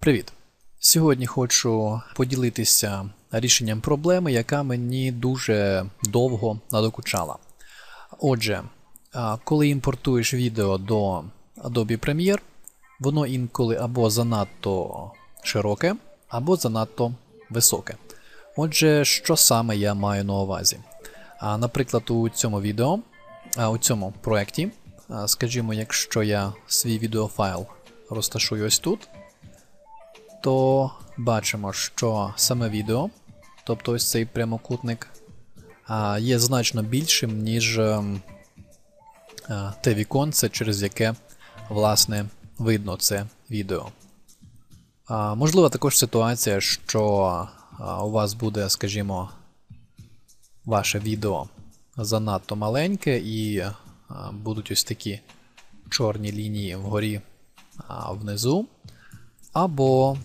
Привіт! Сьогодні хочу поділитися рішенням проблеми, яка мені дуже довго надокучала. Отже, коли імпортуєш відео до Adobe Premiere, воно інколи або занадто широке, або занадто високе. Отже, що саме я маю на увазі? Наприклад, у цьому відео, у цьому проєкті, скажімо, якщо я свій відеофайл розташую ось тут, то бачимо, що саме відео, тобто ось цей прямокутник, є значно більшим, ніж ем, а, те віконце, через яке власне видно це відео. Можлива також ситуація, що у вас буде, скажімо, ваше відео занадто маленьке і будуть ось такі чорні лінії вгорі внизу, або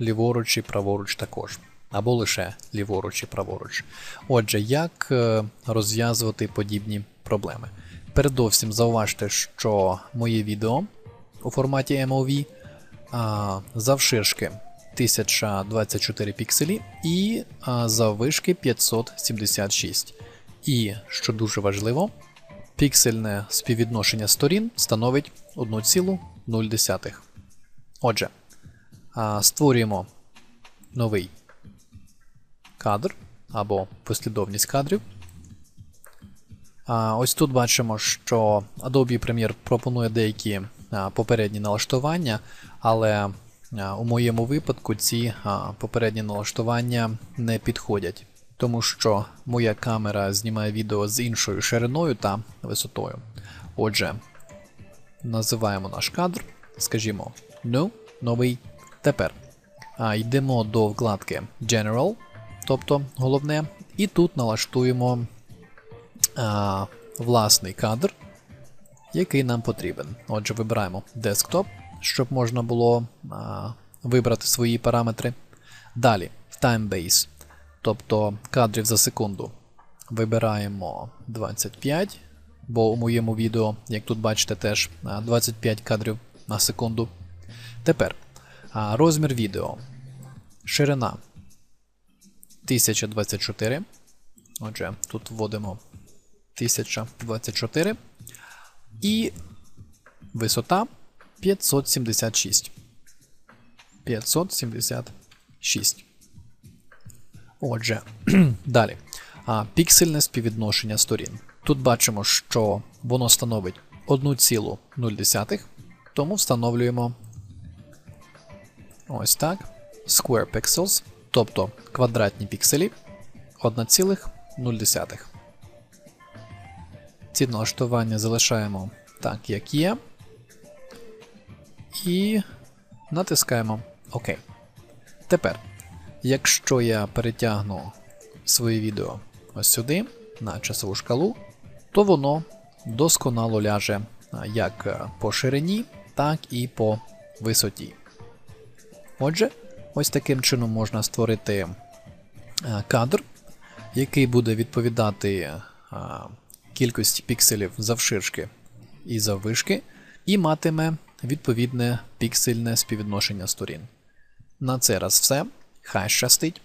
ліворуч і праворуч також, або лише ліворуч і праворуч. Отже, як е, розв'язувати подібні проблеми? Передовсім зауважте, що моє відео у форматі MOV завширшки 1024 пікселі і заввишки 576. І, що дуже важливо, піксельне співвідношення сторін становить 1,0. Отже, створюємо новий кадр або послідовність кадрів. Ось тут бачимо, що Adobe Premiere пропонує деякі попередні налаштування, але у моєму випадку ці попередні налаштування не підходять, тому що моя камера знімає відео з іншою шириною та висотою. Отже, називаємо наш кадр, скажімо, New, новий. Тепер а, йдемо до вкладки General, тобто головне, і тут налаштуємо а, власний кадр, який нам потрібен. Отже, вибираємо Desktop, щоб можна було а, вибрати свої параметри. Далі Timebase, тобто кадрів за секунду. Вибираємо 25, бо у моєму відео, як тут бачите, теж 25 кадрів на секунду. Тепер розмір відео. Ширина 1024. Отже, тут вводимо 1024. І висота 576. 576. Отже, далі. А, Піксельне співвідношення сторін. Тут бачимо, що воно становить 1,0, тому встановлюємо ось так. Square Pixels, тобто квадратні пікселі 1,0. Ці налаштування залишаємо так, як є. І натискаємо ОК. Тепер, якщо я перетягну своє відео ось сюди, на часову шкалу, то воно досконало ляже як е, по ширині, так і по висоті. Отже, ось таким чином можна створити е, кадр, який буде відповідати е, кількості пікселів завширшки і заввишки, і матиме відповідне піксельне співвідношення сторін. На це раз все. Хай щастить!